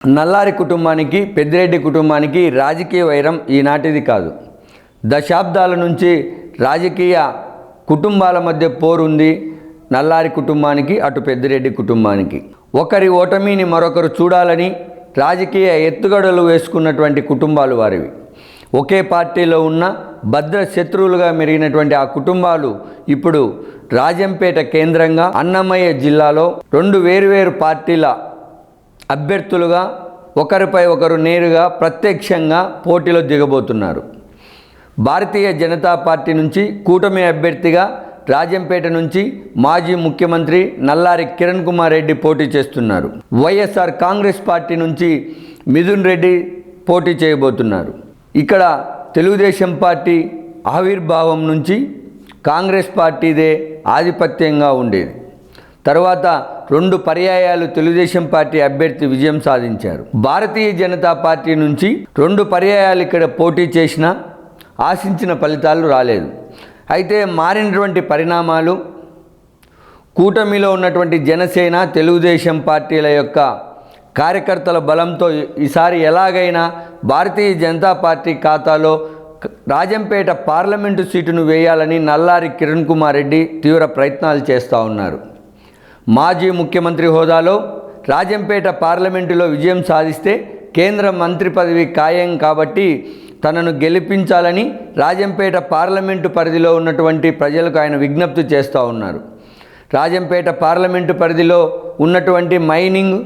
నల్లారి కుటుంబానికి పెద్దిరెడ్డి కుటుంబానికి రాజకీయ వైరం ఈనాటిది కాదు. దశాబ్దాల నుంచి రాజకీయ కుటుంబాల మధ్య పోరుంది నల్లారి కుటుంబానికి అటు పెద్దిరెడ్డి కుటుంబానికి. ఒకరి ఓటమిని మరొకరు చూడాలని రాజకీయ ఎత్తుగడలు వేసుకున్నటువంటి కుటుంబాలు వారివి. ఒకే పార్టీలో ఉన్న భద్ర శత్రువులుగా మెరిగినటువంటి ఆ కుటుంబాలు ఇప్పుడు రాజంపేట కేంద్రంగా అన్నమయ్య జిల్లాలో రెండు వేరువేరు పార్టీల అభ్యర్థులుగా ఒకరిపై ఒకరు నేరుగా ప్రత్యక్షంగా పోటీలో దిగబోతున్నారు. భారతీయ జనతా పార్టీ నుంచి కూటమి అభ్యర్థిగా రాజంపేట నుంచి మాజీ ముఖ్యమంత్రి నల్లారి కిరణ్ కుమార్ రెడ్డి పోటీ చేస్తున్నారు. వైఎస్ఆర్ కాంగ్రెస్ పార్టీ నుంచి మిథున్ రెడ్డి పోటీ చేయబోతున్నారు. ఇక్కడ తెలుగుదేశం పార్టీ ఆవిర్భావం నుంచి కాంగ్రెస్ పార్టీదే ఆధిపత్యంగా ఉండేది. తర్వాత రెండు పర్యాయాలు తెలుగుదేశం పార్టీ అభ్యర్థి విజయం సాధించారు. భారతీయ జనతా పార్టీ నుంచి రెండు పర్యాయాలు ఇక్కడ పోటీ చేసినా ఆశించిన ఫలితాలు రాలేదు. అయితే మారినటువంటి పరిణామాలు కూటమిలో ఉన్నటువంటి జనసేన తెలుగుదేశం పార్టీల యొక్క కార్యకర్తల బలంతో ఈసారి ఎలాగైనా భారతీయ జనతా పార్టీ ఖాతాలో రాజంపేట పార్లమెంటు సీటును వేయాలని నల్లారి కిరణ్ కుమార్ రెడ్డి తీవ్ర ప్రయత్నాలు చేస్తూ ఉన్నారు. మాజీ ముఖ్యమంత్రి హోదాలో రాజంపేట పార్లమెంటులో విజయం సాధిస్తే కేంద్ర మంత్రి పదవి ఖాయం కాబట్టి తనను గెలిపించాలని రాజంపేట పార్లమెంటు పరిధిలో ఉన్నటువంటి ప్రజలకు ఆయన విజ్ఞప్తి చేస్తూ ఉన్నారు. రాజంపేట పార్లమెంటు పరిధిలో ఉన్నటువంటి మైనింగ్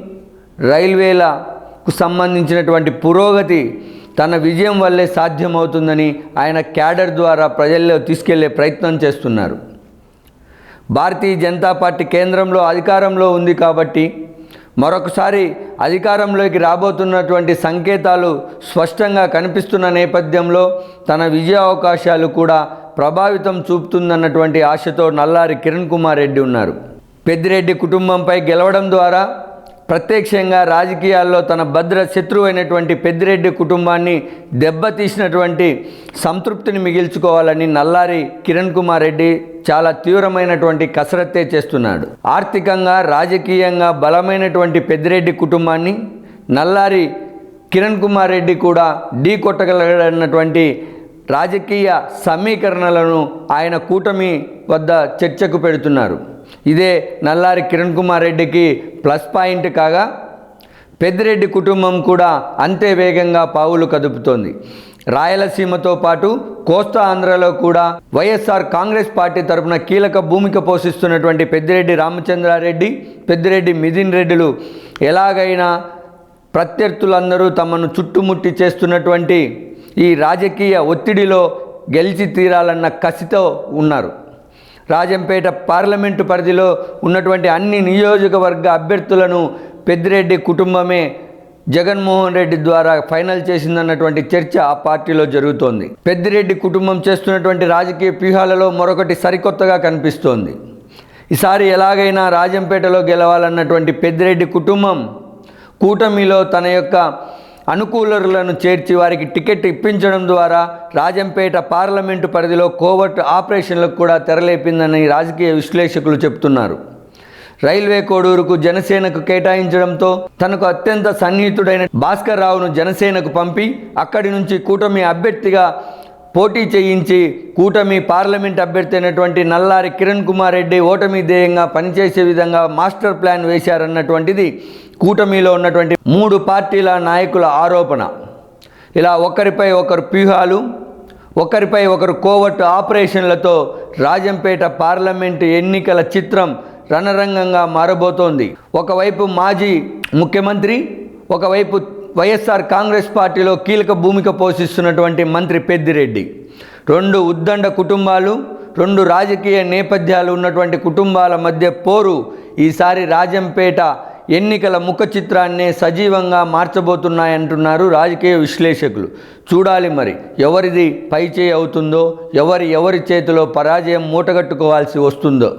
రైల్వేలకు సంబంధించినటువంటి పురోగతి తన విజయం వల్లే సాధ్యమవుతుందని ఆయన క్యాడర్ ద్వారా ప్రజల్లో తీసుకెళ్ళే ప్రయత్నం చేస్తున్నారు. భారతీయ జనతా పార్టీ కేంద్రంలో అధికారంలో ఉంది కాబట్టి మరొకసారి అధికారంలోకి రాబోతున్నటువంటి సంకేతాలు స్పష్టంగా కనిపిస్తున్న నేపథ్యంలో తన విజయ అవకాశాలు కూడా ప్రభావితం చూపుతుందన్నటువంటి ఆశతో నల్లారి కిరణ్ కుమార్ రెడ్డి ఉన్నారు. పెద్దిరెడ్డి కుటుంబంపై గెలవడం ద్వారా ప్రత్యక్షంగా రాజకీయాల్లో తన భద్ర శత్రువు అయినటువంటి పెద్దిరెడ్డి కుటుంబాన్ని దెబ్బతీసినటువంటి సంతృప్తిని మిగిల్చుకోవాలని నల్లారి కిరణ్ కుమార్ రెడ్డి చాలా తీవ్రమైనటువంటి కసరత్తే చేస్తున్నాడు. ఆర్థికంగా రాజకీయంగా బలమైనటువంటి పెద్దిరెడ్డి కుటుంబాన్ని నల్లారి కిరణ్ కుమార్ రెడ్డి కూడా ఢీ కొట్టగలగడన్నటువంటి రాజకీయ సమీకరణలను ఆయన కూటమి వద్ద చర్చకు పెడుతున్నారు. ఇదే నల్లారి కిరణ్ కుమార్ రెడ్డికి ప్లస్ పాయింట్ కాగా పెద్దిరెడ్డి కుటుంబం కూడా అంతే వేగంగా పావులు కదుపుతోంది. రాయలసీమతో పాటు కోస్తా ఆంధ్రలో కూడా వైఎస్ఆర్ కాంగ్రెస్ పార్టీ తరపున కీలక భూమిక పోషిస్తున్నటువంటి పెద్దిరెడ్డి రామచంద్రారెడ్డి పెద్దిరెడ్డి మిథిన్ రెడ్డిలు ఎలాగైనా ప్రత్యర్థులందరూ తమను చుట్టుముట్టి చేస్తున్నటువంటి ఈ రాజకీయ ఒత్తిడిలో గెలిచి తీరాలన్న కసితో ఉన్నారు. రాజంపేట పార్లమెంటు పరిధిలో ఉన్నటువంటి అన్ని నియోజకవర్గ అభ్యర్థులను పెద్దిరెడ్డి కుటుంబమే జగన్మోహన్ రెడ్డి ద్వారా ఫైనల్ చేసిందన్నటువంటి చర్చ ఆ పార్టీలో జరుగుతోంది. పెద్దిరెడ్డి కుటుంబం చేస్తున్నటువంటి రాజకీయ వ్యూహాలలో మరొకటి సరికొత్తగా కనిపిస్తోంది. ఈసారి ఎలాగైనా రాజంపేటలో గెలవాలన్నటువంటి పెద్దిరెడ్డి కుటుంబం కూటమిలో తన యొక్క అనుకూలరులను చేర్చి వారికి టికెట్ ఇప్పించడం ద్వారా రాజంపేట పార్లమెంటు పరిధిలో కోవర్ట్ ఆపరేషన్లకు కూడా తెరలేపిందని రాజకీయ విశ్లేషకులు చెబుతున్నారు రైల్వే కోడూరుకు జనసేనకు కేటాయించడంతో తనకు అత్యంత సన్నిహితుడైన భాస్కర్ రావును జనసేనకు పంపి అక్కడి నుంచి కూటమి అభ్యర్థిగా పోటీ చేయించి కూటమి పార్లమెంట్ అభ్యర్థి అయినటువంటి నల్లారి కిరణ్ కుమార్ రెడ్డి ఓటమి ధ్యేయంగా పనిచేసే విధంగా మాస్టర్ ప్లాన్ వేశారన్నటువంటిది కూటమిలో ఉన్నటువంటి మూడు పార్టీల నాయకుల ఆరోపణ. ఇలా ఒకరిపై ఒకరు వ్యూహాలు ఒకరిపై ఒకరు కోవట్ ఆపరేషన్లతో రాజంపేట పార్లమెంటు ఎన్నికల చిత్రం రణరంగంగా మారబోతోంది. ఒకవైపు మాజీ ముఖ్యమంత్రి ఒకవైపు వైఎస్ఆర్ కాంగ్రెస్ పార్టీలో కీలక భూమిక పోషిస్తున్నటువంటి మంత్రి పెద్దిరెడ్డి. రెండు ఉద్దండ కుటుంబాలు రెండు రాజకీయ నేపథ్యాలు ఉన్నటువంటి కుటుంబాల మధ్య పోరు ఈసారి రాజంపేట ఎన్నికల ముఖ చిత్రాన్నే సజీవంగా మార్చబోతున్నాయంటున్నారు రాజకీయ విశ్లేషకులు. చూడాలి మరి ఎవరిది పైచేయి అవుతుందో ఎవరి ఎవరి చేతిలో పరాజయం మూటగట్టుకోవాల్సి వస్తుందో.